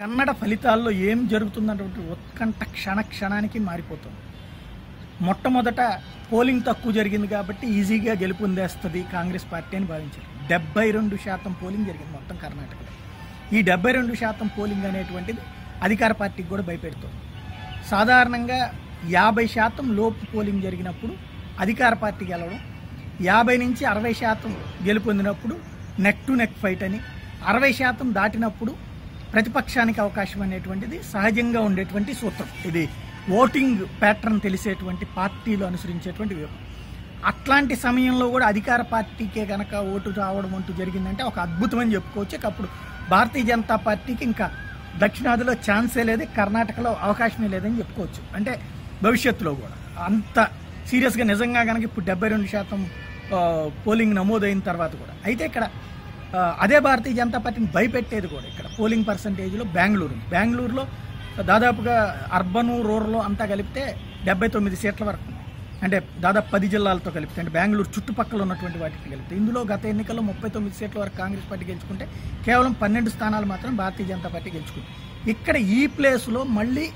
కన్నడ ఫలితాల్లో ఏం జరుగుతుందన్నటువంటి ఉత్కంఠ క్షణ క్షణానికి మారిపోతుంది మొట్టమొదట పోలింగ్ తక్కువ జరిగింది కాబట్టి ఈజీగా గెలుపొందేస్తుంది కాంగ్రెస్ పార్టీ అని భావించారు. డెబ్బై రెండు శాతం పోలింగ్ జరిగింది మొత్తం కర్ణాటకలో. ఈ డెబ్బై రెండు శాతం పోలింగ్ అనేటువంటిది అధికార పార్టీకి కూడా భయపెడుతుంది. సాధారణంగా యాభై శాతం లోపు పోలింగ్ జరిగినప్పుడు అధికార పార్టీ గెలవడం యాభై నుంచి అరవై శాతం గెలుపొందినప్పుడు నెక్ టు నెక్ ఫైట్ అని అరవై శాతం దాటినప్పుడు ప్రతిపక్షానికి అవకాశం అనేటువంటిది సహజంగా ఉండేటువంటి సూత్రం. ఇది ఓటింగ్ ప్యాటర్న్ తెలిసేటువంటి పార్టీలు అనుసరించేటువంటి వ్యూహం. అట్లాంటి సమయంలో కూడా అధికార పార్టీకే కనుక ఓటు రావడం అంటూ జరిగిందంటే ఒక అద్భుతం అని చెప్పుకోవచ్చు అప్పుడు భారతీయ జనతా పార్టీకి ఇంకా దక్షిణాదిలో ఛాన్సే లేదు కర్ణాటకలో అవకాశమే లేదని చెప్పుకోవచ్చు. అంటే భవిష్యత్తులో కూడా. అంత సీరియస్గా నిజంగా కనుక ఇప్పుడు డెబ్బై రెండు శాతం పోలింగ్ నమోదైన తర్వాత కూడా. అయితే ఇక్కడ అదే భారతీయ జనతా పార్టీని భయపెట్టేది కూడా ఇక్కడ. పోలింగ్ పర్సంటేజ్లో బెంగళూరు బెంగళూరులో దాదాపుగా అర్బన్ రూరల్ అంతా కలిపితే డెబ్బై తొమ్మిది సీట్ల వరకు. అంటే దాదాపు పది జిల్లాలతో కలిపితే అంటే బెంగళూరు చుట్టుపక్కల ఉన్నటువంటి వాటికి కలిపితే. ఇందులో గత ఎన్నికల్లో ముప్పై తొమ్మిది సీట్ల వరకు కాంగ్రెస్ పార్టీ గెలుచుకుంటే కేవలం పన్నెండు స్థానాలు మాత్రం భారతీయ జనతా పార్టీ గెలుచుకుంది. ఇక్కడ ఈ ప్లేస్లో మళ్ళీ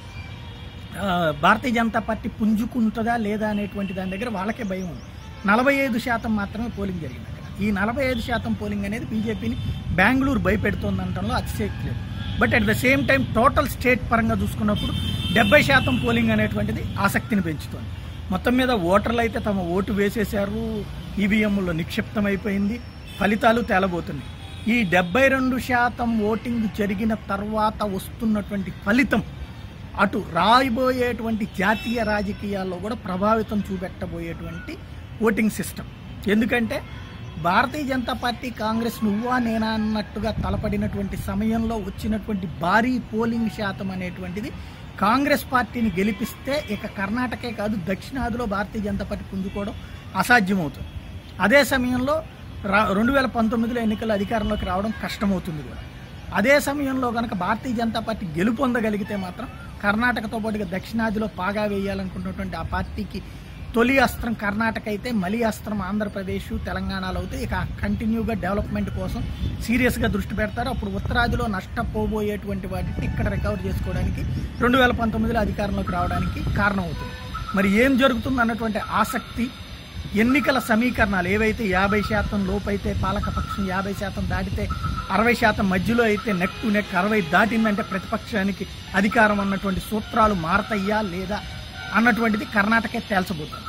భారతీయ జనతా పార్టీ పుంజుకుంటుందా లేదా అనేటువంటి దాని దగ్గర వాళ్ళకే భయం ఉంది. నలభై ఐదు శాతం మాత్రమే పోలింగ్ జరిగింది ఈ నలభై ఐదు శాతం పోలింగ్ అనేది బీజేపీని బెంగళూరు భయపెడుతోందనడంలో అతిశయక్తి లేదు. But at the same time total state పరంగా చూసుకున్నప్పుడు డెబ్బై శాతం పోలింగ్ అనేటువంటిది ఆసక్తిని పెంచుతోంది. మొత్తం మీద ఓటర్లు అయితే తమ ఓటు వేసేశారు ఈవీఎంలో నిక్షిప్తమైపోయింది ఫలితాలు తేలబోతున్నాయి. ఈ డెబ్బై రెండు శాతం ఓటింగ్ జరిగిన తర్వాత వస్తున్నటువంటి ఫలితం అటు రాబోయేటువంటి జాతీయ రాజకీయాల్లో కూడా ప్రభావితం చూపెట్టబోయేటువంటి ఓటింగ్ సిస్టమ్. ఎందుకంటే భారతీయ జనతా పార్టీ కాంగ్రెస్ నువ్వా నేనా అన్నట్టుగా తలపడినటువంటి సమయంలో వచ్చినటువంటి భారీ పోలింగ్ శాతం అనేటువంటిది కాంగ్రెస్ పార్టీని గెలిపిస్తే ఇక కర్ణాటకే కాదు దక్షిణాదిలో భారతీయ జనతా పార్టీ పుంజుకోవడం అసాధ్యమవుతుంది. అదే సమయంలో రా రెండు వేల పంతొమ్మిదిలో ఎన్నికల అధికారంలోకి రావడం కష్టమవుతుంది కూడా. అదే సమయంలో కనుక భారతీయ జనతా పార్టీ గెలుపొందగలిగితే మాత్రం కర్ణాటకతో పాటుగా దక్షిణాదిలో పాగా వేయాలనుకున్నటువంటి ఆ పార్టీకి తొలి అస్త్రం కర్ణాటక అయితే మలి అస్త్రం ఆంధ్రప్రదేశ్ తెలంగాణలో అయితే ఇక కంటిన్యూగా డెవలప్మెంట్ కోసం సీరియస్గా దృష్టి పెడతారు. అప్పుడు ఉత్తరాదిలో నష్టపోబోయేటువంటి వాటిని ఇక్కడ రికవర్ చేసుకోవడానికి రెండు వేల పంతొమ్మిదిలో అధికారంలోకి రావడానికి కారణమవుతుంది. మరి ఏం జరుగుతుంది అన్నటువంటి ఆసక్తి ఎన్నికల సమీకరణాలు ఏవైతే యాభై శాతం లోపైతే పాలకపక్షం యాభై శాతం దాటితే అరవై శాతం మధ్యలో అయితే నెక్ టు నెక్ అరవై దాటిందంటే ప్రతిపక్షానికి అధికారం అన్నటువంటి సూత్రాలు మారతయ్యా లేదా అన్నటువంటిది కర్ణాటకే తేల్చబోతుంది.